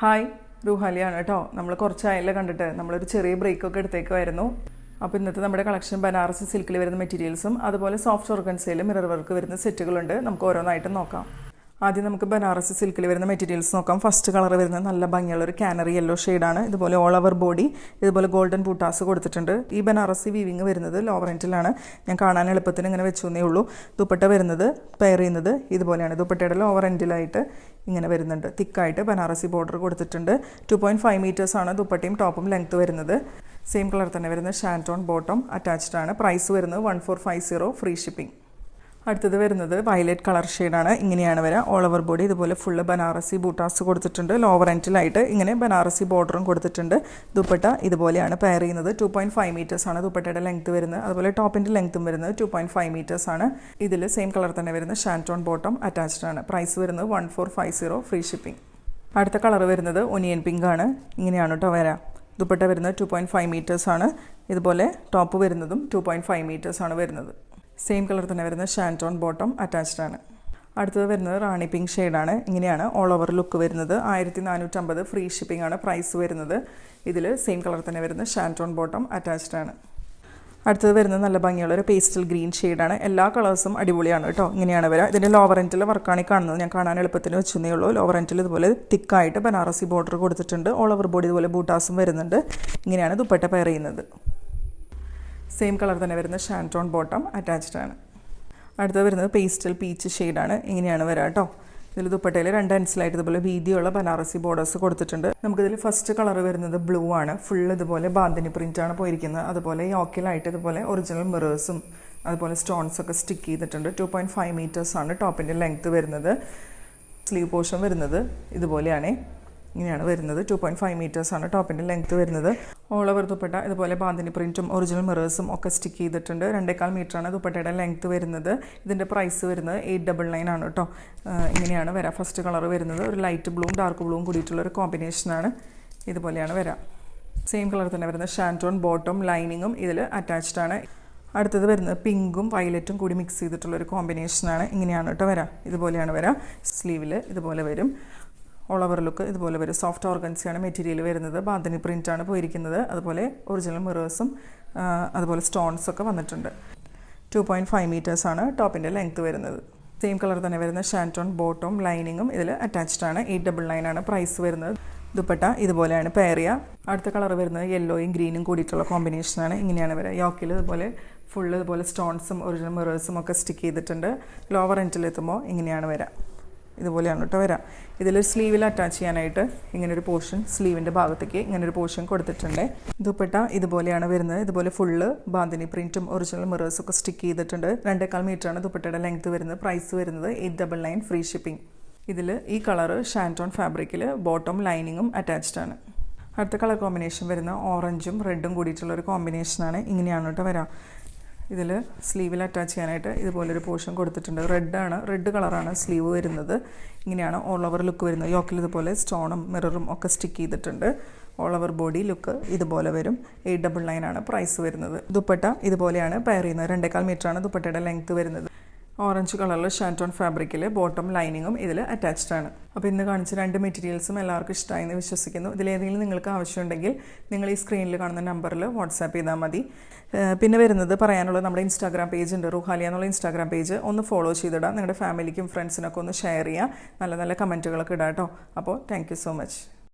Hi റൂഹാലിയാണ് കേട്ടോ. നമ്മൾ കുറച്ച് കുറച്ചായല്ലേ കണ്ടിട്ട് നമ്മളൊരു ചെറിയ ബ്രേക്കൊക്കെ എടുത്തേക്കുമായിരുന്നു അപ്പോൾ ഇന്നത്തെ നമ്മുടെ കളക്ഷൻ ബനാറസ് സിൽക്കിൽ വരുന്ന മെറ്റീരിയൽസും അതുപോലെ സോഫ്റ്റ് ഓർഗൻസയിലും മിറർ വർക്ക് വരുന്ന സെറ്റുകളുണ്ട് നമുക്ക് ഓരോന്നായിട്ടും നോക്കാം. ആദ്യം നമുക്ക് ബനാറസ് സിൽക്കിൽ വരുന്ന മെറ്റീരിയൽസ് നോക്കാം. ഫസ്റ്റ് കളർ വരുന്ന നല്ല ഭംഗിയുള്ള ഒരു കാനറി യെല്ലോ ഷെയ്ഡാണ് ഇതുപോലെ ഓൾ ഓവർ ബോഡി ഇതുപോലെ ഗോൾഡൻ ബൂട്ടാസ് കൊടുത്തിട്ടുണ്ട്. ഈ ബനാറസി വീവിങ് വരുന്നത് ലോവർ ലോവറന്റിലാണ് ഞാൻ കാണാൻ എളുപ്പത്തിന് ഇങ്ങനെ വെച്ചു എന്നേ ഉള്ളൂ. ദുപ്പട്ട വരുന്നത് പെയർ ചെയ്യുന്നത് ഇതുപോലെയാണ്. ദുപ്പട്ടയുടെ ലോവർ എൻഡിലായിട്ട് ഇങ്ങനെ വരുന്നുണ്ട്. തിക്കായിട്ട് ബനാറസി ബോർഡർ കൊടുത്തിട്ടുണ്ട്. ടു പോയിന്റ് ഫൈവ് മീറ്റേഴ്സാണ് ദുപ്പട്ടയും ടോപ്പും ലെങ്ത്ത് വരുന്നത്. സെയിം കളർ തന്നെ വരുന്ന ഷാന്റോൺ ബോട്ടം അറ്റാച്ച്ഡ് ആണ്. പ്രൈസ് വരുന്നത് one four five zero free shipping അടുത്തത് വരുന്നത് വയലറ്റ് കളർ ഷെയ്ഡാണ് ഇങ്ങനെയാണ് വരിക. ഓൾ ഓവർ ബോഡി ഇതുപോലെ ഫുള്ള് ബനാറസി ബൂട്ടാസ് കൊടുത്തിട്ടുണ്ട്. ലോവർ എന്റിലായിട്ട് ഇങ്ങനെ ബനാറസി ബോർഡറും കൊടുത്തിട്ടുണ്ട്. ദുപ്പട്ട ഇതുപോലെയാണ് പെയർ ചെയ്യുന്നത്. ടു പോയിന്റ് ഫൈവ് മീറ്റേഴ്സ് ആണ് ദുപ്പട്ടയുടെ ലെങ്ത് വരുന്നത്. അതുപോലെ ടോപ്പിന്റെ ലെങ്ത്തും വരുന്നത് ടു പോയിന്റ് ഫൈവ് മീറ്റേഴ്സ് ആണ്. ഇതിൽ സെയിം കളർ തന്നെ വരുന്ന ഷാന്റോൺ ബോട്ടം അറ്റാച്ച്ഡ് ആണ്. പ്രൈസ് വരുന്നത് one four five zero free shipping അടുത്ത കളർ വരുന്നത് ഒനിയൻ പിങ്ക് ആണ്. ഇങ്ങനെയാണ് കേട്ടോ വരാം ദുപ്പട്ട വരുന്നത് ടു പോയിന്റ് ഫൈവ് മീറ്റേഴ്സ് ആണ്. ഇതുപോലെ ടോപ്പ് വരുന്നതും ടു പോയിന്റ് ഫൈവ് മീറ്റേഴ്സ് ആണ് വരുന്നത്. സെയിം കളർ തന്നെ വരുന്ന ഷാന്റോൺ ബോട്ടം അറ്റാച്ച്ഡ് ആണ്. അടുത്തത് വരുന്നത് റാണി പിങ്ക് ഷെയ്ഡാണ് ഇങ്ങനെയാണ് ഓൾ ഓവർ ലുക്ക് വരുന്നത്. ആയിരത്തി നാനൂറ്റമ്പത് ഫ്രീ ഷിപ്പിംഗ് ആണ് പ്രൈസ് വരുന്നത്. ഇതിൽ സെയിം കളർ തന്നെ വരുന്ന ഷാന്റോൺ ബോട്ടം അറ്റാച്ച്ഡ് ആണ്. അടുത്തത് വരുന്നത് നല്ല ഭംഗിയുള്ള ഒരു പേസ്റ്റൽ ഗ്രീൻ ഷെയ്ഡാണ് എല്ലാ കളേഴ്സും അടിപൊളിയാണ് കേട്ടോ. ഇങ്ങനെയാണ് വരിക. ഇതിന്റെ ലോവർ എന്റിൽ വർക്കാണ് കാണുന്നത്. ഞാൻ കാണാൻ എളുപ്പത്തിന് വെച്ചേ ഉള്ളൂ. ലോവർ എന്റിൽ ഇതുപോലെ തിക്കായിട്ട് ബനാറസി ബോർഡർ കൊടുത്തിട്ടുണ്ട്. ഓൾ ഓവർ ബോഡി ഇതുപോലെ ബൂട്ടാസും വരുന്നുണ്ട്. ഇങ്ങനെയാണ് ദുപ്പട്ട പെയർ ചെയ്യുന്നത്. സെയിം കളർ തന്നെ വരുന്ന ഷാന്റോൺ ബോട്ടം അറ്റാച്ച്ഡ് ആണ്. അടുത്തത് വരുന്നത് പേസ്റ്റൽ പീച്ച് ഷെയ്ഡാണ് ഇങ്ങനെയാണ് വരിക കേട്ടോ ഇതിൽ ദുപ്പട്ടയിൽ രണ്ട് അൻസിലായിട്ട് ഇതുപോലെ വീതിയുള്ള ബനാറസി ബോർഡേഴ്സ് കൊടുത്തിട്ടുണ്ട്. നമുക്കിതിൽ ഫസ്റ്റ് കളർ വരുന്നത് ബ്ലൂ ആണ്. ഫുൾ ഇതുപോലെ ബാന്തിനി പ്രിന്റ് ആണ് പോയിരിക്കുന്നത്. അതുപോലെ യോക്കിലായിട്ട് ഇതുപോലെ ഒറിജിനൽ മിറേഴ്സും അതുപോലെ സ്റ്റോൺസ് ഒക്കെ സ്റ്റിക്ക് ചെയ്തിട്ടുണ്ട്. ടു പോയിന്റ് ഫൈവ് മീറ്റേഴ്സാണ് ടോപ്പിന്റെ ലെങ്ത്ത് വരുന്നത്. സ്ലീവ് പോർഷൻ വരുന്നത് ഇതുപോലെയാണ്. ഇങ്ങനെയാണ് വരുന്നത്. ടു പോയിന്റ് ഫൈവ് മീറ്റേഴ്സ് ആണ് ടോപ്പിന്റെ ലെങ്ത്ത് വരുന്നത്. ഓൾ ഓവർ ദുപ്പട്ട ഇതുപോലെ ബാന്തിനി പ്രിന്റും ഒറിജിനൽ മിറേഴ്സും ഒക്കെ സ്റ്റിക്ക് ചെയ്തിട്ടുണ്ട്. രണ്ടേക്കാൽ മീറ്ററാണ് ദുപ്പട്ടയുടെ ലെങ്ത്ത് വരുന്നത്. ഇതിന്റെ പ്രൈസ് വരുന്നത് എയ്റ്റ് ഡബിൾ നയൻ ആണ് കേട്ടോ ഇങ്ങനെയാണ് വരാം. ഫസ്റ്റ് കളർ വരുന്നത്. ഒരു ലൈറ്റ് ബ്ലൂവും ഡാർക്ക് ബ്ലൂവും കൂടിയിട്ടുള്ള ഒരു കോമ്പിനേഷനാണ് ഇതുപോലെയാണ് വരാം. സെയിം കളർ തന്നെ വരുന്ന ഷാന്റോൺ ബോട്ടം ലൈനിങ്ങും ഇതിൽ അറ്റാച്ച്ഡ് ആണ്. അടുത്തത് വരുന്നത് പിങ്കും വയലറ്റും കൂടി മിക്സ് ചെയ്തിട്ടുള്ള ഒരു കോമ്പിനേഷനാണ് ഇങ്ങനെയാണ് കേട്ടോ വരാം. ഇതുപോലെയാണ് വരാം. സ്ലീവിൽ ഇതുപോലെ വരും. ഓൾ ഓവർ ലുക്ക് ഇതുപോലെ വരും സോഫ്റ്റ് ഓർഗൻസിയാണ് മെറ്റീരിയൽ വരുന്നത്. ബാന്തിനി പ്രിന്റാണ് പോയിരിക്കുന്നത്. അതുപോലെ ഒറിജിനൽ മിറേഴ്സും അതുപോലെ സ്റ്റോൺസ് ഒക്കെ വന്നിട്ടുണ്ട്. ടു പോയിന്റ് ഫൈവ് മീറ്റേഴ്സാണ് ടോപ്പിന്റെ ലെങ്ത്ത് വരുന്നത്. സെയിം കളർ തന്നെ വരുന്ന ഷാന്റോൺ ബോട്ടവും ലൈനിങ്ങും ഇതിൽ അറ്റാച്ച്ഡ് ആണ്. എയ്റ്റ് ഡബിൾ നയൻ ആണ് പ്രൈസ് വരുന്നത്. ദുപ്പട്ട ഇതുപോലെയാണ് പേറിയ. അടുത്ത കളർ വരുന്നത് യെല്ലോയും ഗ്രീനും കൂടിയിട്ടുള്ള കോമ്പിനേഷനാണ് ഇങ്ങനെയാണ് വരിക. യോക്കിൽ ഇതുപോലെ ഫുള്ള് ഇതുപോലെ സ്റ്റോൺസും ഒറിജിനൽ മിറേഴ്സും ഒക്കെ സ്റ്റിക്ക് ചെയ്തിട്ടുണ്ട്. ലോവർ എന്റിലെത്തുമ്പോൾ ഇങ്ങനെയാണ് വരാം ഇതുപോലെയാണ് കേട്ടോ വരാം. ഇതിൽ സ്ലീവിൽ അറ്റാച്ച് ചെയ്യാനായിട്ട് ഇങ്ങനൊരു പോർഷൻ സ്ലീവിന്റെ ഭാഗത്തേക്ക് ഇങ്ങനൊരു പോർഷൻ കൊടുത്തിട്ടുണ്ട്. ദുപ്പട്ട ഇതുപോലെയാണ് വരുന്നത്. ഇതുപോലെ ഫുള്ള് ബാന്തിനി പ്രിന്റും ഒറിജിനൽ മിറേഴ്സും ഒക്കെ സ്റ്റിക്ക് ചെയ്തിട്ടുണ്ട്. രണ്ടേക്കാൽ മീറ്ററാണ് ദുപ്പട്ടയുടെ ലെങ്ത് വരുന്നത്. പ്രൈസ് വരുന്നത് eight double nine free shipping ഇതിൽ ഈ കളറ് ഷാന്റോൺ ഫാബ്രിക്കിൽ ബോട്ടം ലൈനിങ്ങും അറ്റാച്ച്ഡ് ആണ്. അടുത്ത കളർ കോമ്പിനേഷൻ വരുന്ന ഓറഞ്ചും റെഡും കൂടിയിട്ടുള്ള ഒരു കോമ്പിനേഷനാണ് ഇങ്ങനെയാണ് കേട്ടോ വരാം. ഇതിൽ സ്ലീവിൽ അറ്റാച്ച് ചെയ്യാനായിട്ട് ഇതുപോലൊരു പോർഷൻ കൊടുത്തിട്ടുണ്ട്. റെഡാണ് റെഡ് കളറാണ് സ്ലീവ് വരുന്നത്. ഇങ്ങനെയാണ് ഓൾ ഓവർ ലുക്ക് വരുന്നത്. യോക്കിൽ ഇതുപോലെ സ്റ്റോണും മിററും ഒക്കെ സ്റ്റിക്ക് ചെയ്തിട്ടുണ്ട്. ഓൾ ഓവർ ബോഡി ലുക്ക് ഇതുപോലെ വരും. എയ്റ്റ് ഡബിൾ നയൻ ആണ് പ്രൈസ് വരുന്നത്. ദുപ്പട്ട ഇതുപോലെയാണ് പെയർ ചെയ്യുന്നത്. രണ്ടേക്കാൽ മീറ്ററാണ് ദുപ്പട്ടയുടെ ലെങ്ത്ത് വരുന്നത്. ഓറഞ്ച് കളറിൽ ഷാന്റോൺ ഫാബ്രിക്കിൽ ബോട്ടം ലൈനിങ്ങും ഇതിൽ അറ്റാച്ച്ഡ് ആണ്. അപ്പോൾ ഇന്ന് കാണിച്ച രണ്ട് മെറ്റീരിയൽസും എല്ലാവർക്കും ഇഷ്ടമായി എന്ന് വിശ്വസിക്കുന്നു. ഇതിലേതെങ്കിലും നിങ്ങൾക്ക് ആവശ്യമുണ്ടെങ്കിൽ നിങ്ങൾ ഈ സ്ക്രീനിൽ കാണുന്ന നമ്പറിൽ വാട്സാപ്പ് ചെയ്താൽ മതി. പിന്നെ വരുന്നത് പറയാനുള്ളത് നമ്മുടെ ഇൻസ്റ്റാഗ്രാം പേജ് ഉണ്ട്. റുഹാലിയ എന്നുള്ള ഇൻസ്റ്റാഗ്രാം പേജ് ഒന്ന് ഫോളോ ചെയ്തിടാം. നിങ്ങളുടെ ഫാമിലിക്കും ഫ്രണ്ട്സിനൊക്കെ ഒന്ന് ഷെയർ ചെയ്യുക നല്ല നല്ല കമന്റുകളൊക്കെ ഇടാം കേട്ടോ. അപ്പോൾ താങ്ക് സോ മച്ച്